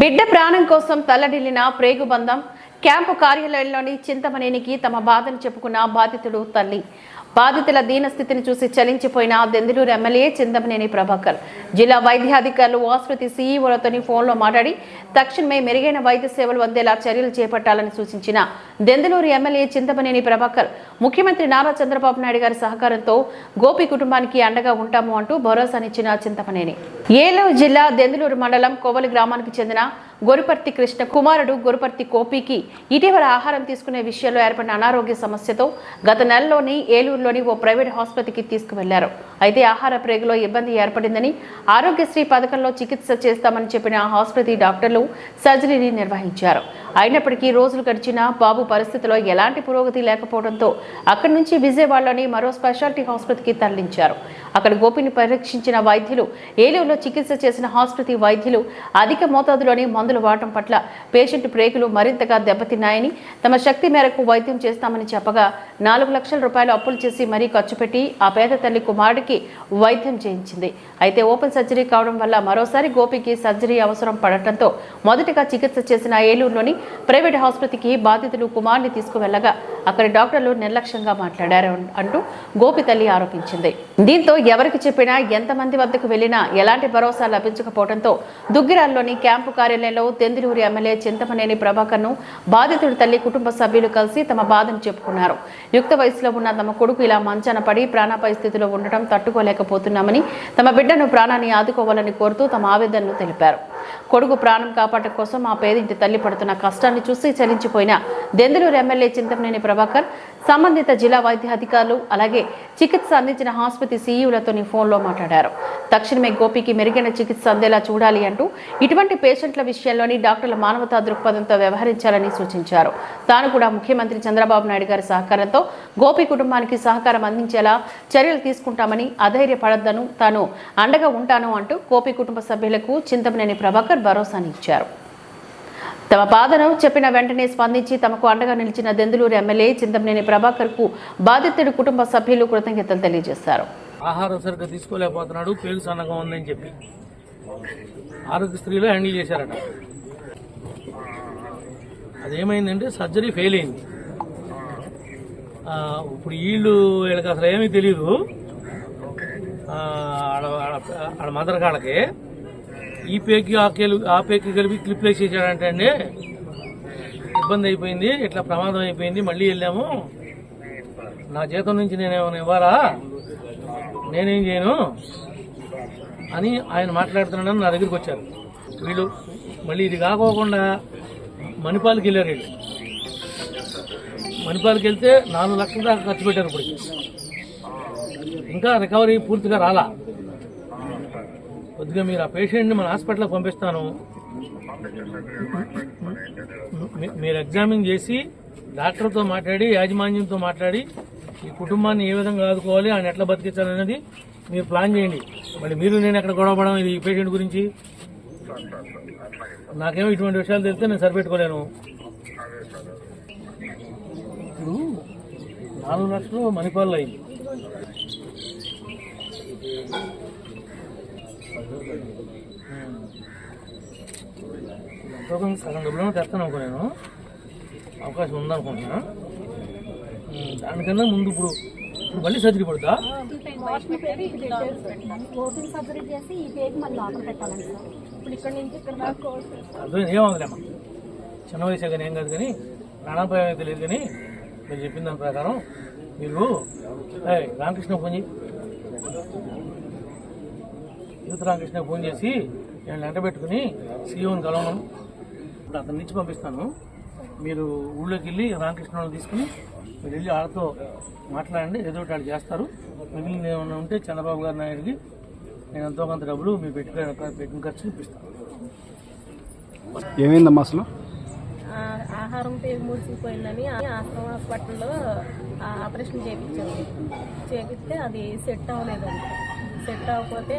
బిడ్డ ప్రాణం కోసం తల్లడిల్లిన ప్రేగుబంధం క్యాంపు కార్యాలయంలోని చింతమనేనికి తమ బాధను చెప్పుకున్న బాధితుడు తల్లి. బాధితుల దీనస్థితిని చూసి చలించిపోయిన దెందులూరు ఎమ్మెల్యే చింతమనేని ప్రభాకర్. జిల్లా వైద్యాధికారులు ఆసుపత్రి సీఈఓలతోని ఫోన్లో మాట్లాడి తక్షణమే మెరుగైన వైద్య సేవలు అందేలా చర్యలు చేపట్టాలని సూచించిన దెందులూరు ఎమ్మెల్యే చింతమనేని ప్రభాకర్ ముఖ్యమంత్రి నారా చంద్రబాబు నాయుడు గారి సహకారంతో గోపి కుటుంబానికి అండగా ఉంటాము అంటూ భరోసానిచ్చిన చింతమనేని. ఏలూరు జిల్లా దెందులూరు మండలం కోవలి గ్రామానికి చెందిన గొరుపర్తి కృష్ణ కుమారుడు గొరుపర్తి కోపికి ఇటీవల ఆహారం తీసుకునే విషయంలో ఏర్పడిన అనారోగ్య సమస్యతో గత నెలలోని ఏలూరులోని ఓ ప్రైవేట్ ఆసుపత్రికి తీసుకువెళ్ళారు. అయితే ఆహార ప్రేగులో ఇబ్బంది ఏర్పడిందని ఆరోగ్యశ్రీ పథకంలో చికిత్స చేస్తామని చెప్పిన ఆసుపత్రి డాక్టర్లు సర్జరీని నిర్వహించారు. అయినప్పటికీ రోజులు గడిచినా బాబు పరిస్థితిలో ఎలాంటి పురోగతి లేకపోవడంతో అక్కడి నుంచి విజయవాడలోని మరో స్పెషాలిటీ ఆసుపత్రికి తరలించారు. అక్కడ గోపిని పరీక్షించిన వైద్యులు ఏలూరులో చికిత్స చేసిన ఆసుపత్రి వైద్యులు అధిక మోతాదులోని మందులు వాడటం పట్ల పేషెంట్ ప్రేగులు మరింతగా దెబ్బతిన్నాయని తమ శక్తి మేరకు వైద్యం చేస్తామని చెప్పగా నాలుగు లక్షల రూపాయలు అప్పులు చేసి మరీ ఖర్చు పెట్టి ఆ పేద తల్లి కుమారుడికి వైద్యం చేయించింది. అయితే ఓపెన్ సర్జరీ కావడం వల్ల మరోసారి గోపికి సర్జరీ అవసరం పడటంతో మొదటగా చికిత్స చేసిన ఏలూరులోని ప్రైవేట్ ఆసుపత్రికి బాధితులు కుమార్ని తీసుకువెళ్ళగా అక్కడి డాక్టర్లు నిర్లక్ష్యంగా మాట్లాడారు అంటూ గోపి తల్లి ఆరోపించింది. దీంతో ఎవరికి చెప్పినా ఎంతమంది వద్దకు వెళ్ళినా ఎలాంటి భరోసా లభించకపోవడంతో దుగ్గిరాల్లోని క్యాంపు కార్యాలయంలో తెందులూరు ఎమ్మెల్యే చింతమనేని ప్రభాకర్ను బాధితుడి తల్లి కుటుంబ సభ్యులు కలిసి తమ బాధను చెప్పుకున్నారు. యుక్త వయసులో ఉన్న తమ కొడుకు ఇలా మంచాన పడి ప్రాణాపాయ స్థితిలో ఉండటం తట్టుకోలేకపోతున్నామని తమ బిడ్డను ప్రాణాన్ని ఆదుకోవాలని కోరుతూ తమ ఆవేదనను తెలిపారు. కొడుకు ప్రాణం కాపాడటం కోసం ఆ పేదింటి తల్లి పడుతున్న కష్టాన్ని చూసి చలించిపోయిన దెందులూరు ఎమ్మెల్యే చింతమనేని ప్రభాకర్ సంబంధిత జిల్లా వైద్యాధికారులు అలాగే చికిత్స అందించిన ఆసుపత్రి సీఈఓలతోని ఫోన్లో మాట్లాడారు. తక్షణమే గోపికి మెరుగైన చికిత్స అందేలా చూడాలి అంటూ ఇటువంటి పేషెంట్ల విషయంలోని డాక్టర్ల మానవతా దృక్పథంతో వ్యవహరించాలని సూచించారు. తాను కూడా ముఖ్యమంత్రి చంద్రబాబు నాయుడు గారి సహకారంతో గోపి కుటుంబానికి సహకారం అందించేలా చర్యలు తీసుకుంటామని అధైర్యపడద్దను తాను అండగా ఉంటాను అంటూ గోపి కుటుంబ సభ్యులకు చింతమనేని ప్రభాకర్ భరోసాని ఇచ్చారు తమ బాధను చెప్పిన వెంటనే స్పందించి తమకు అండగా నిలిచిన దెందులూరు ఎమ్మెల్యే చింతమనేని ప్రభాకర్కు బాధితుడి కుటుంబ సభ్యులు కృతజ్ఞతలు తెలియజేశారు. ఆహారం సరిగ్గా తీసుకోలేకపోతున్నాడు పేరు సన్నగా ఉందని చెప్పి ఆరోగ్య స్త్రీలో హ్యాండిల్ చేశారట. అదేమైందంటే సర్జరీ ఫెయిల్ అయింది. ఇప్పుడు వీళ్ళు వీళ్ళకి అసలు ఏమీ తెలియదు ఆడ ఆడ మదర్ కాళ్ళకి ఈ పేకి ఆ కేలు ఆ పేకి కలిపి క్లిప్ వేసేసాడంటే అండి. ఇబ్బంది అయిపోయింది ఇట్లా ప్రమాదం అయిపోయింది మళ్ళీ వెళ్ళాము. నా జీతం నుంచి నేనేమైనా ఇవ్వాలా? నేనేం చేయను? అని ఆయన మాట్లాడుతున్నాడని నా దగ్గరికి వచ్చారు. వీళ్ళు మళ్ళీ ఇది కాకోకుండా మణిపాల్కి వెళ్ళారు వీళ్ళు. మణిపాల్కి వెళ్తే నాలుగు లక్షల దాకా ఖర్చు పెట్టారు ఇప్పుడు ఇంకా రికవరీ పూర్తిగా రాలా. కొద్దిగా మీరు ఆ పేషెంట్ని మన హాస్పిటల్కి పంపిస్తాను. మీ- మీరు ఎగ్జామిన్ చేసి డాక్టర్తో మాట్లాడి యాజమాన్యంతో మాట్లాడి ఈ కుటుంబాన్ని ఏ విధంగా ఆదుకోవాలి ఆయన ఎట్లా బతికించాలనేది మీరు ప్లాన్ చేయండి. మళ్ళీ మీరు నేను ఎక్కడ గొడవపడడం ఇది ఈ పేషెంట్ గురించి? నాకేమో ఇటువంటి విషయాలు తెలిస్తే నేను సరిపెట్టుకోలేను. ఇప్పుడు నాలుగు లక్షలు మణిపాల్లో అయింది. ఎంతో సగం డబ్బులు తెస్తాను అనుకో నేను. అవకాశం ఉందనుకుంటున్నా. దానికన్నా ముందు ఇప్పుడు ఇప్పుడు మళ్ళీ సర్జరీ పడుతా వాషింగ్ ఓపెన్ సర్జరీ చేసి ఈ పేరు మళ్ళీ లోపల పెట్టాలండి సార్ ఇప్పుడు ఇక్కడ నుంచి ఇక్కడ దాకా అర్థం ఏమవుతుందమ్మా చిన్న వయసు కానీ ఏం కాదు కానీ ప్రాణాపాయం అయితే తెలియదు కానీ మీరు చెప్పిన దాని ప్రకారం మీరు రామకృష్ణ ఫోన్ చేయి. యూత్ రామకృష్ణ ఫోన్ చేసి నేను వెంట పెట్టుకుని సీఓని కలవను ఇప్పుడు అతని నుంచి పంపిస్తాను. మీరు ఊళ్ళోకి వెళ్ళి రామకృష్ణ వాళ్ళని తీసుకుని మీరు వెళ్ళి వాళ్ళతో మాట్లాడండి ఏదో ఒకటి వాళ్ళు చేస్తారు. మిగిలిన ఏమైనా ఉంటే చంద్రబాబు గారి నాయుడికి నేను ఎంతో కొంత డబ్బులు మీరు పెట్టుకుని పెట్టిన ఖర్చు ఇప్పిస్తాను ఏమైందమ్మా అసలు? ఆహారం పేరు ముడిసిపోయిందని ఆశ్రమ హాస్పిటల్లో ఆ ఆపరేషన్ చేయించారు చేపిస్తే అది సెట్ అవ్వలేదండి సెట్ అవ్వకపోతే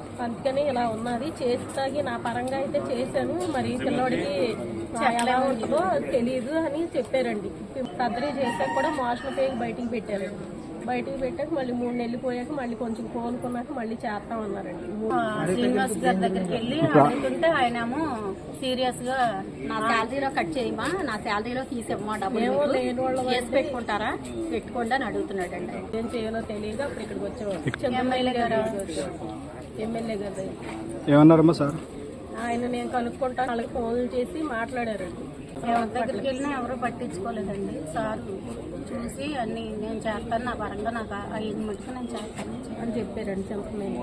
అందుకని ఇలా ఉన్నది. చేసి తాగి నా పరంగా అయితే చేశాను. మరి పిల్లోడికి ఎలా ఉంటుందో తెలియదు అని చెప్పారండి. సర్జరీ చేశాక కూడా మోషన్ పేగి బయటికి పెట్టారండి. బయటికి పెట్టాక మళ్ళీ మూడు నెలలు పోయాక మళ్ళీ కొంచెం కోలుకున్నాక మళ్ళీ చేస్తామన్నారండి శ్రీనివాస్ గారి దగ్గరికి వెళ్ళి అడుగుతుంటే ఆయనేమో సీరియస్గా నా శాలరీలో కట్ చేయమా నా శాలరీలో తీసేమ్మా డబ్బులు చేసి పెట్టుకుంటారా? పెట్టుకోండి అని అడుగుతున్నాడండి. ఏం చేయాలో తెలియక అప్పుడు ఇక్కడికి వచ్చేవాడు. ఎమ్మెల్యే గారు? ఎమ్మెల్యే గారి. ఏమన్నారమ్మా సార్? ఆయన నేను కనుక్కుంటా వాళ్ళకి ఫోన్లు చేసి మాట్లాడారండి. ఎవరి దగ్గరికి వెళ్ళినా ఎవరు పట్టించుకోలేదండి. సార్ చూసి అన్ని నేను చేస్తాను నా పరంగా నాకు అయ్యింది మటుకు నేను చేస్తాను. అని చెప్పారండి చెప్పలేదు